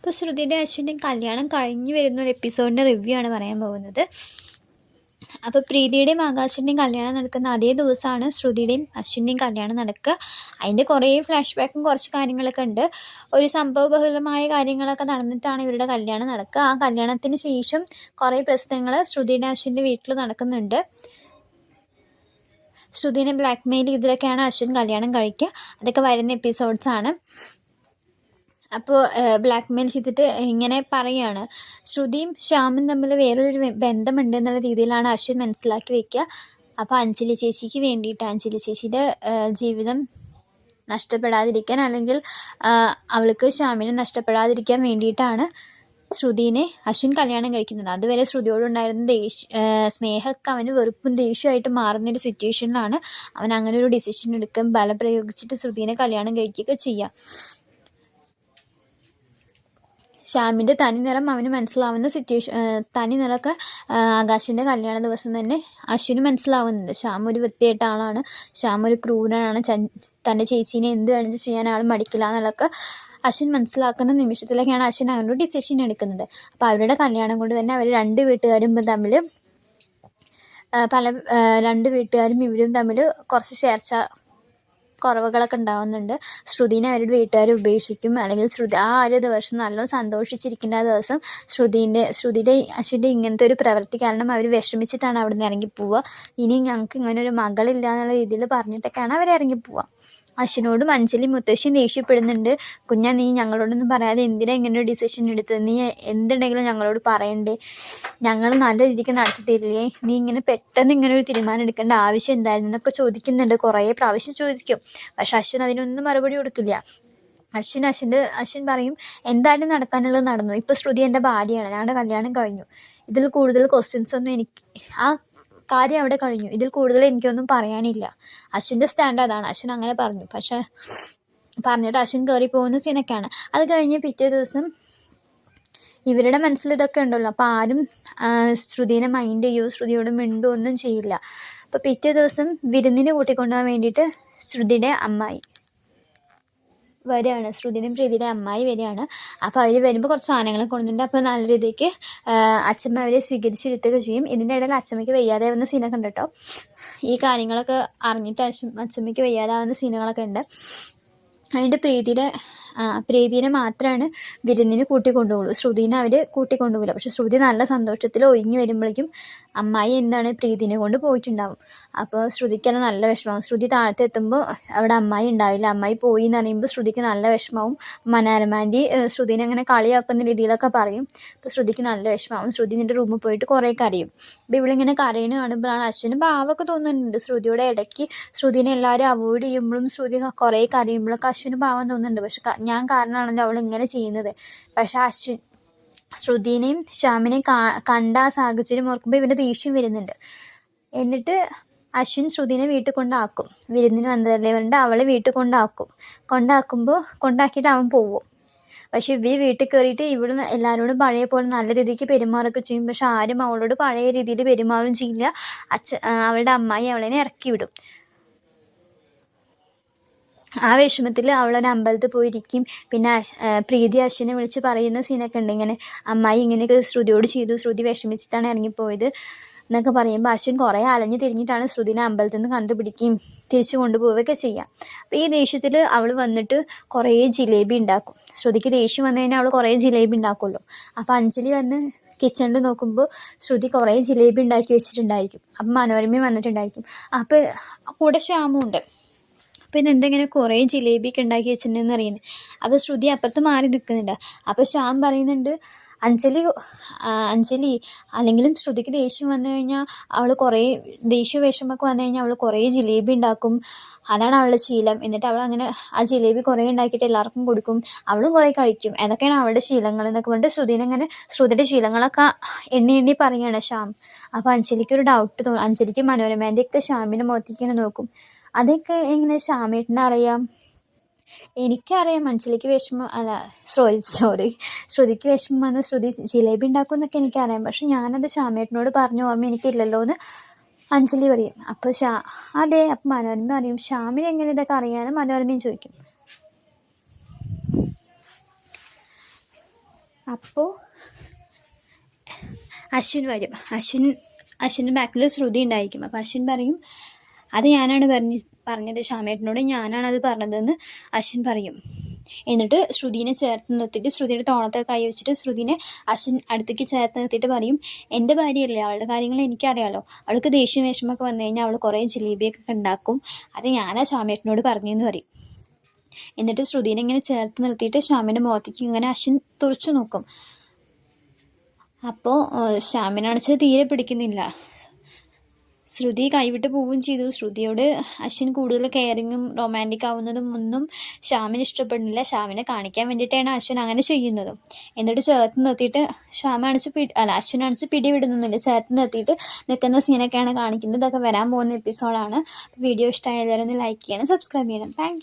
ഇപ്പോൾ ശ്രുതിയുടെ അശ്വിന്റെ കല്യാണം കഴിഞ്ഞു വരുന്ന ഒരു എപ്പിസോഡിന്റെ റിവ്യൂ ആണ് പറയാൻ പോകുന്നത്. അപ്പോൾ പ്രീതിയുടെയും ആകാശിന്റെയും കല്യാണം നടക്കുന്ന അതേ ദിവസമാണ് ശ്രുതിയുടെയും അശ്വിന്റെയും കല്യാണം നടക്കുക. അതിന്റെ കുറേ ഫ്ലാഷ് ബാക്കും കുറച്ച് കാര്യങ്ങളൊക്കെ ഉണ്ട്. ഒരു സംഭവബഹുലമായ കാര്യങ്ങളൊക്കെ നടന്നിട്ടാണ് ഇവരുടെ കല്യാണം നടക്കുക. ആ കല്യാണത്തിന് ശേഷം കുറേ പ്രശ്നങ്ങൾ ശ്രുതിയുടെ അശ്വിന്റെ വീട്ടിൽ നടക്കുന്നുണ്ട്. ശ്രുതിനെ ബ്ലാക്ക്മെയിൽ ചെയ്തിട്ടൊക്കെയാണ് അശ്വിൻ കല്യാണം കഴിക്കുക. അതൊക്കെ വരുന്ന എപ്പിസോഡ്സാണ് അപ്പോൾ ബ്ലാക്ക് മെയിൽ ചെയ്തിട്ട് ഇങ്ങനെ പറയുകയാണ് ശ്രുതിയും ശ്യാമും തമ്മിൽ വേറൊരു ബന്ധമുണ്ട് എന്നുള്ള രീതിയിലാണ് അശ്വിൻ മനസ്സിലാക്കി വെക്കുക അപ്പോൾ അഞ്ജലി ചേച്ചിക്ക് വേണ്ടിയിട്ട് അഞ്ജലി ചേച്ചിയുടെ ജീവിതം നഷ്ടപ്പെടാതിരിക്കാൻ അല്ലെങ്കിൽ അവൾക്ക് ശ്യാമിനെ നഷ്ടപ്പെടാതിരിക്കാൻ വേണ്ടിയിട്ടാണ് ശ്രുതിനെ അശ്വിൻ കല്യാണം കഴിക്കുന്നത്. അതുവരെ ശ്രുതിയോടുണ്ടായിരുന്ന ദേഷ്യ സ്നേഹമൊക്കെ അവന് വെറുപ്പും ദേഷ്യമായിട്ട് മാറുന്നൊരു സിറ്റുവേഷനിലാണ് അവൻ അങ്ങനെ ഒരു ഡിസിഷൻ എടുക്കാൻ ബലം പ്രയോഗിച്ചിട്ട് ശ്രുതിനെ കല്യാണം കഴിക്കുകയൊക്കെ ചെയ്യാം. ശ്യാമിന്റെ തനി നിറം അവന് മനസ്സിലാവുന്ന സിറ്റുവേഷൻ തനി നിറമൊക്കെ ആകാശിന്റെ കല്യാണ ദിവസം തന്നെ അശ്വിന് മനസ്സിലാവുന്നുണ്ട്. ശ്യാം ഒരു വൃത്തിയായിട്ട ആളാണ്. ശ്യാം ഒരു ക്രൂരനാണ്. തന്റെ ചേച്ചീനെ എന്ത് വേണമെങ്കിൽ ചെയ്യാൻ ആൾ മടിക്കില്ല എന്നുള്ളതൊക്കെ അശ്വിൻ മനസ്സിലാക്കുന്ന നിമിഷത്തിലേക്കാണ് അശ്വിൻ ഒരു ഡിസിഷൻ എടുക്കുന്നത്. അപ്പോൾ അവരുടെ കല്യാണം കൊണ്ട് തന്നെ അവർ രണ്ട് വീട്ടുകാരും തമ്മിൽ പല രണ്ട് വീട്ടുകാരും ഇവരും തമ്മിൽ കുറച്ച് ചേർച്ച കുറവുകളൊക്കെ ഉണ്ടാവുന്നുണ്ട്. ശ്രുതിനെ അവരുടെ വീട്ടുകാർ ഉപേക്ഷിക്കും. അല്ലെങ്കിൽ ശ്രുതി ആ ഒരു ദിവസം നല്ലോണം സന്തോഷിച്ചിരിക്കുന്ന ദിവസം ശ്രുതിന്റെ ശ്രുതിയുടെ അശ്വിന്റെ ഇങ്ങനത്തെ ഒരു പ്രവൃത്തി കാരണം അവർ വിഷമിച്ചിട്ടാണ് അവിടെ നിന്ന് ഇറങ്ങി പോവുക. ഇനി ഞങ്ങൾക്ക് ഇങ്ങനെ ഒരു മകളില്ല എന്നുള്ള രീതിയിൽ പറഞ്ഞിട്ടൊക്കെയാണ് അവർ ഇറങ്ങി പോവുക. അശ്വിനോടും അഞ്ജലി മുത്തശ്ശിയും ദേഷ്യപ്പെടുന്നുണ്ട്. കുഞ്ഞാ നീ ഞങ്ങളോടൊന്നും പറയാതെ എന്തിനാ ഇങ്ങനെ ഒരു ഡിസിഷൻ എടുത്തത്? നീ എന്തുണ്ടെങ്കിലും ഞങ്ങളോട് പറയണ്ടേ. ഞങ്ങൾ നല്ല രീതിക്ക് നടത്തി തരില്ലേ. നീ ഇങ്ങനെ പെട്ടെന്ന് ഇങ്ങനെ ഒരു തീരുമാനം എടുക്കേണ്ട ആവശ്യം എന്തായിരുന്നു? എന്നൊക്കെ ചോദിക്കുന്നുണ്ട്. കുറേ പ്രാവശ്യം ചോദിക്കും. പക്ഷെ അശ്വിൻ അതിനൊന്നും മറുപടി കൊടുക്കില്ല. അശ്വിൻ അശ്വിന്റെ അശ്വിൻ പറയും എന്തായാലും നടക്കാനുള്ളത്? നടന്നു. ഇപ്പോൾ ശ്രുതി എന്റെ ഭാര്യയാണ്. ഞങ്ങളുടെ കല്യാണം കഴിഞ്ഞു. ഇതിൽ കൂടുതൽ ക്വസ്റ്റ്യൻസ് ഒന്നും എനിക്ക് ആ കാര്യം അവിടെ കഴിഞ്ഞു. ഇതിൽ കൂടുതൽ എനിക്കൊന്നും പറയാനില്ല. അശ്വിന്റെ സ്റ്റാൻഡ് അതാണ്. അശ്വിൻ അങ്ങനെ പറഞ്ഞു. പക്ഷേ പറഞ്ഞിട്ട് അശ്വിൻ കയറി പോകുന്ന സീനൊക്കെയാണ്. അത് കഴിഞ്ഞ് പിറ്റേ ദിവസം ഇവരുടെ മനസ്സിൽ ഇതൊക്കെ ഉണ്ടല്ലോ. അപ്പോൾ ആരും ശ്രുതിനെ മൈൻഡ് ചെയ്യോ ശ്രുതിയോട് മിണ്ടോ ഒന്നും ചെയ്യില്ല. അപ്പോൾ പിറ്റേ ദിവസം വിരുന്നിന് കൂട്ടിക്കൊണ്ടുപോകാൻ വേണ്ടിയിട്ട് ശ്രുതിയുടെ അമ്മായി വരികയാണ്. ശ്രുതിനും പ്രീതിയുടെ അമ്മായി വരികയാണ്. അപ്പോൾ അവർ വരുമ്പോൾ കുറച്ച് സാധനങ്ങൾ കൊണ്ടുവന്നിട്ടുണ്ട്. അപ്പോൾ നല്ല രീതിക്ക് അച്ഛമ്മ അവരെ സ്വീകരിച്ചിരുത്തുക ചെയ്യും. ഇതിന്റെ ഇടയിൽ അച്ഛമ്മയ്ക്ക് വയ്യാതെ വന്ന സീനൊക്കെ ഉണ്ട് കേട്ടോ. ഈ കാര്യങ്ങളൊക്കെ അറിഞ്ഞിട്ട് അച്ഛൻ അച്ഛമ്മയ്ക്ക് വയ്യാതാവുന്ന സീനുകളൊക്കെ ഉണ്ട്. അതിന്റെ പ്രീതിയുടെ പ്രീതിനെ മാത്രമാണ് വിരുന്നിന് കൂട്ടിക്കൊണ്ടുപോകുള്ളൂ ശ്രുതിനെ അവർ കൂട്ടിക്കൊണ്ടുപോകില്ല പക്ഷെ ശ്രുതി നല്ല സന്തോഷത്തിൽ ഒഴിഞ്ഞു വരുമ്പോഴേക്കും അമ്മായി എന്താണ് പ്രീതിനെ കൊണ്ട് പോയിട്ടുണ്ടാവും. അപ്പോൾ ശ്രുതിക്ക് നല്ല വിഷമമാവും ശ്രുതി താഴത്ത് എത്തുമ്പോൾ അവിടെ അമ്മായി ഉണ്ടാവില്ല. അമ്മായി പോയി എന്ന് പറയുമ്പോൾ ശ്രുതിക്ക് നല്ല വിഷമവും മനോരമാന്റെ ശ്രുതിനെ അങ്ങനെ കളിയാക്കുന്ന രീതിയിലൊക്കെ പറയും. അപ്പോൾ ശ്രുതിക്ക് നല്ല വിഷമമാവും ശ്രുതി നിന്റെ റൂമിൽ പോയിട്ട് കുറേ കരയും. അപ്പോൾ ഇവളിങ്ങനെ കരയുന്ന കാണുമ്പോഴാണ് അശ്വിന് ഭാവമൊക്കെ തോന്നുന്നുണ്ട്. ശ്രുതിയുടെ ഇടയ്ക്ക് ശ്രുതിനെ എല്ലാവരും അവോയ്ഡ് ചെയ്യുമ്പോഴും ശ്രുതി കുറേ കരയുമ്പോഴൊക്കെ അശ്വിന് ഭാവം തോന്നുന്നുണ്ട്. പക്ഷെ ഞാൻ കാരണമാണല്ലോ അവൾ ഇങ്ങനെ ചെയ്യുന്നത്. പക്ഷെ അശ്വിൻ ശ്രുതിനെയും ശ്യാമിനെയും കണ്ട ആ സാഹചര്യം ഓർക്കുമ്പോൾ ഇവന്റെ ദേഷ്യം വരുന്നുണ്ട്. എന്നിട്ട് അശ്വിൻ ശ്രുതിനെ വീട്ടിൽ കൊണ്ടാക്കും. വിരുന്നിന് വന്നതല്ലേ പറഞ്ഞിട്ട് അവളെ വീട്ടിൽ കൊണ്ടാക്കും. കൊണ്ടാക്കുമ്പോൾ കൊണ്ടാക്കിയിട്ട് അവൻ പോവും. പക്ഷെ ഇവർ വീട്ടിൽ കയറിയിട്ട് ഇവിടെ എല്ലാവരോടും പഴയ പോലെ നല്ല രീതിക്ക് പെരുമാറൊക്കെ ചെയ്യും. പക്ഷെ ആരും അവളോട് പഴയ രീതിയിൽ പെരുമാറുകയും ചെയ്യില്ല. അച്ഛ അവളുടെ അമ്മായി അവളെ ഇറക്കി വിടും. ആ വിഷമത്തിൽ അവളൊരു അമ്പലത്തിൽ പോയിരിക്കും. പിന്നെ പ്രീതി അശ്വിനെ വിളിച്ച് പറയുന്ന സീനൊക്കെ ഉണ്ട്. ഇങ്ങനെ അമ്മായി ഇങ്ങനെയൊക്കെ ശ്രുതിയോട് ചെയ്തു. ശ്രുതി വിഷമിച്ചിട്ടാണ് ഇറങ്ങിപ്പോയത് എന്നൊക്കെ പറയുമ്പോൾ അശ്വിൻ കുറേ അലഞ്ഞ് തിരിഞ്ഞിട്ടാണ് ശ്രുതിനെ അമ്പലത്തിൽ നിന്ന് കണ്ടുപിടിക്കുകയും തിരിച്ചു കൊണ്ടുപോവുകയൊക്കെ ചെയ്യാം. അപ്പോൾ ഈ ദേഷ്യത്തിൽ അവൾ വന്നിട്ട് കുറേ ജിലേബി ഉണ്ടാക്കും. ശ്രുതിക്ക് ദേഷ്യം വന്നു കഴിഞ്ഞാൽ അവൾ കുറേ ജിലേബി ഉണ്ടാക്കുമല്ലോ അപ്പോൾ അഞ്ജലി വന്ന് കിച്ചണിൽ നോക്കുമ്പോൾ ശ്രുതി കുറേ ജിലേബി ഉണ്ടാക്കി വെച്ചിട്ടുണ്ടായിരിക്കും. അപ്പം മനോരമയും വന്നിട്ടുണ്ടായിരിക്കും. അപ്പോൾ കൂടെ ശ്യാമുണ്ട്. അപ്പോൾ എന്തെങ്കിലും കുറേ ജിലേബിയൊക്കെ ഉണ്ടാക്കി വെച്ചിട്ടുണ്ടെന്ന് അറിയുന്നത് അപ്പോൾ ശ്രുതി അപ്പുറത്ത് മാറി നിൽക്കുന്നുണ്ട്. അപ്പോൾ ശ്യാം പറയുന്നുണ്ട് അഞ്ജലി അഞ്ജലി അല്ലെങ്കിലും ശ്രുതിക്ക് ദേഷ്യം വന്നു കഴിഞ്ഞാൽ അവൾ കുറേ ദേഷ്യ വിഷമൊക്കെ വന്നു കഴിഞ്ഞാൽ അവൾ കുറേ ജിലേബി ഉണ്ടാക്കും. അതാണ് അവളുടെ ശീലം. എന്നിട്ട് അവൾ അങ്ങനെ ആ ജിലേബി കുറേ ഉണ്ടാക്കിയിട്ട് എല്ലാവർക്കും കൊടുക്കും. അവളും കുറേ കഴിക്കും. അതൊക്കെയാണ് അവളുടെ ശീലങ്ങൾ എന്നൊക്കെ പറഞ്ഞിട്ട് ശ്രുതിനെ അങ്ങനെ ശ്രുതിയുടെ ശീലങ്ങളൊക്കെ എണ്ണി എണ്ണി പറയുകയാണ് ശ്യാം. അപ്പോൾ അഞ്ജലിക്ക് ഒരു ഡൗട്ട് തോന്നും. അഞ്ജലിക്ക് മനോരമേന്റെയൊക്കെ ശ്യാമിനെ മുഖത്തേക്ക് നോക്കും. അതൊക്കെ എങ്ങനെ ശ്യാമേട്ടനെ അറിയാം എനിക്കറിയാം. മനസ്സിലേക്ക് വിഷമം അല്ല സോറി സോറി. ശ്രുതിക്ക് വിഷമം വന്ന് ശ്രുതി ജിലേബി ഉണ്ടാക്കും എന്നൊക്കെ എനിക്കറിയാം. പക്ഷെ ഞാനത് ശ്യാമേട്ടനോട് പറഞ്ഞ ഓർമ്മ എനിക്കില്ലല്ലോ എന്ന് അഞ്ജലി പറയും. അപ്പോൾ ഷാ അതെ അപ്പം മനോരമ അറിയും. ശ്യാമിന് എങ്ങനെ ഇതൊക്കെ അറിയാനും മനോരമയും ചോദിക്കും. അപ്പോൾ അശ്വിൻ വരും. അശ്വിൻ അശ്വിന്റെ ബാക്കിൽ ശ്രുതി ഉണ്ടായിരിക്കും. അപ്പോൾ അശ്വിൻ പറയും അത് ഞാനാണ് പറഞ്ഞ് പറഞ്ഞത് ശ്യാമേട്ടനോട്. ഞാനാണ് അത് പറഞ്ഞതെന്ന് അശ്വിൻ പറയും. എന്നിട്ട് ശ്രുതിനെ ചേർത്ത് നിർത്തിയിട്ട് ശ്രുതിയുടെ തോണത്തെ കൈ വെച്ചിട്ട് ശ്രുതിനെ അശ്വിൻ അടുത്തേക്ക് ചേർത്ത് നിർത്തിയിട്ട് പറയും എന്റെ ഭാര്യയല്ലേ? അവളുടെ കാര്യങ്ങൾ എനിക്കറിയാലോ. അവൾക്ക് ദേഷ്യം വിഷമമൊക്കെ വന്നു കഴിഞ്ഞാൽ അവൾ കുറേ ജിലേബിയൊക്കെ ഉണ്ടാക്കും. അത് ഞാനാ ശ്യാമേട്ടനോട് പറഞ്ഞതെന്ന് പറയും. എന്നിട്ട് ശ്രുതിനെ ഇങ്ങനെ ചേർത്ത് നിർത്തിയിട്ട് ശ്യാമിന്റെ മുഖത്തേക്ക് ഇങ്ങനെ അശ്വിൻ തുറച്ചു നോക്കും. അപ്പോൾ ശ്യാമിനാണെച്ചാൽ തീരെ പിടിക്കുന്നില്ല. ശ്രുതി കൈവിട്ട് പോവുകയും ചെയ്തു. ശ്രുതിയോട് അശ്വിൻ കൂടുതൽ കെയറിങ്ങും റൊമാന്റിക് ആവുന്നതും ഒന്നും ശ്യാമിന് ഇഷ്ടപ്പെടുന്നില്ല. ശ്യാമിനെ കാണിക്കാൻ വേണ്ടിയിട്ടാണ് അശ്വിൻ അങ്ങനെ ചെയ്യുന്നതും. എന്നിട്ട് ചേർത്ത് നിർത്തിയിട്ട് ശ്യാമ അണിച്ച് പിടി അല്ല അശ്വിൻ അണിച്ച് പിടി ചേർത്ത് നിർത്തിയിട്ട് നിൽക്കുന്ന സീനൊക്കെയാണ് കാണിക്കുന്നത്. ഇതൊക്കെ വരാൻ പോകുന്ന എപ്പിസോഡാണ് വീഡിയോ ഇഷ്ടമായവരൊന്ന് ലൈക്ക് ചെയ്യണം സബ്സ്ക്രൈബ് ചെയ്യണം. താങ്ക്